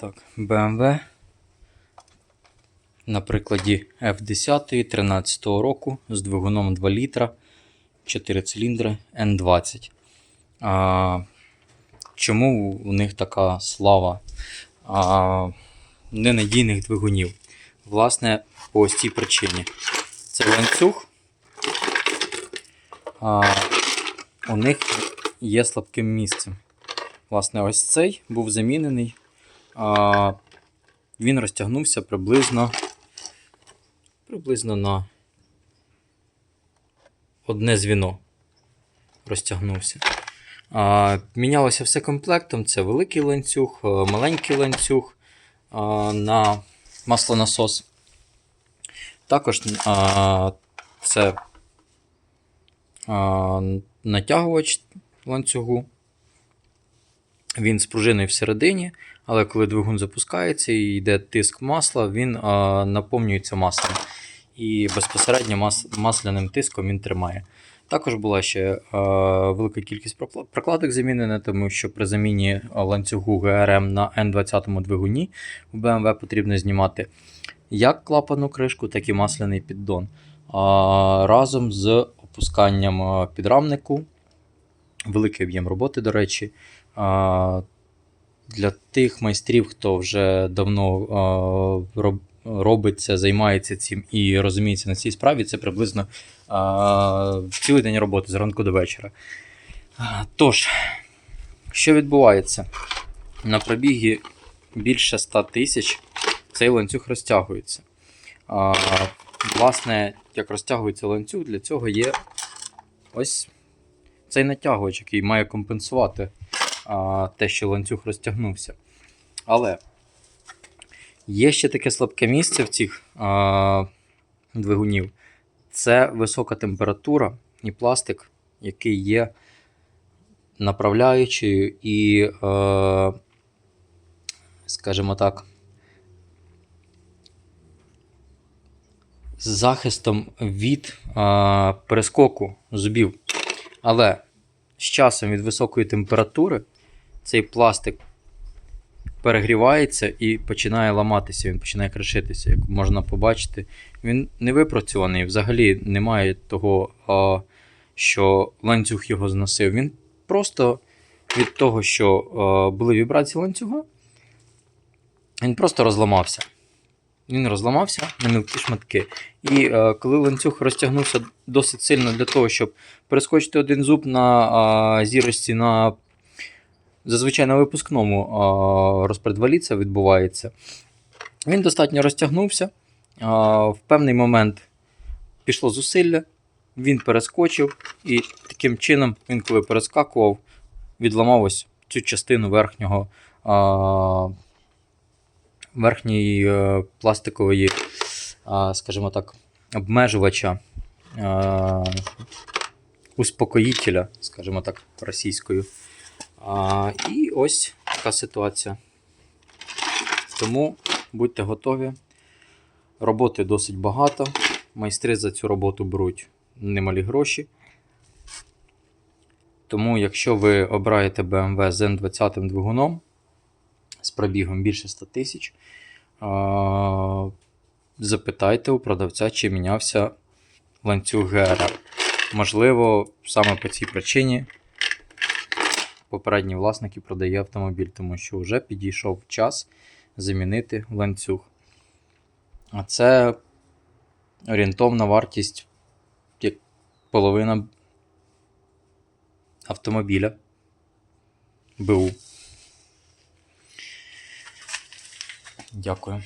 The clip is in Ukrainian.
Так, BMW. На прикладі F10 13 року з двигуном 2 літра, 4 циліндри N20. А, чому у них така слава а, ненадійних двигунів? Власне, по ось цій причині. Це ланцюг. А, у них є слабким місцем. Власне, ось цей був замінений. Він розтягнувся приблизно, приблизно на одне звіно. Розтягнувся. Мінялося все комплектом. Це великий ланцюг, е, маленький ланцюг на маслонасос. Також це натягувач ланцюгу. Він з всередині, але коли двигун запускається і йде тиск масла, він а, наповнюється маслом. І безпосередньо мас, масляним тиском він тримає. Також була ще а, велика кількість прокладок замінена, тому що при заміні ланцюгу ГРМ на N20 двигуні в BMW потрібно знімати як клапану кришку, так і масляний піддон. А, разом з опусканням підрамнику. Великий об'єм роботи, до речі. Для тих майстрів, хто вже давно а, роб- робить займається цим і розуміється на цій справі, це приблизно цілий день роботи з ранку до вечора. Тож, що відбувається? На пробігі більше 100 тисяч цей ланцюг розтягується. А, Власне, як розтягується ланцюг, для цього є ось цей натягувач, який має компенсувати а, те, що ланцюг розтягнувся. Але є ще таке слабке місце в цих а, двигунів. Це висока температура і пластик, який є направляючою і, е, скажімо так, захистом від а, перескоку зубів. Але з часом від високої температури цей пластик перегрівається і починає ламатися, він починає кришитися. Як можна побачити, він не випрацьований, взагалі немає того, що ланцюг його зносив. Він просто від того, що були вібрації ланцюга, він просто розламався. Він розламався на мілкі шматки. І е, коли ланцюг розтягнувся досить сильно для того, щоб перескочити один зуб на а, зірочці на зазвичай на випускному а, розпредвалі це відбувається. Він достатньо розтягнувся. А, в певний момент пішло зусилля, він перескочив, і таким чином, він, коли перескакував, відламав ось цю частину верхнього. А, верхньої е, пластикової, скажімо так, обмежувача успокоїтеля, скажімо так, російською. І ось така ситуація. Тому будьте готові. Роботи досить багато. Майстри за цю роботу беруть немалі гроші. Тому, якщо ви обираєте BMW з N20 двигуном з пробігом більше 100 тисяч, запитайте у продавця, чи мінявся ланцюг ГРР. Можливо, саме по цій причині попередній власник і продає автомобіль, тому що вже підійшов час замінити ланцюг. А це орієнтовна вартість як половина автомобіля БУ. Дякую.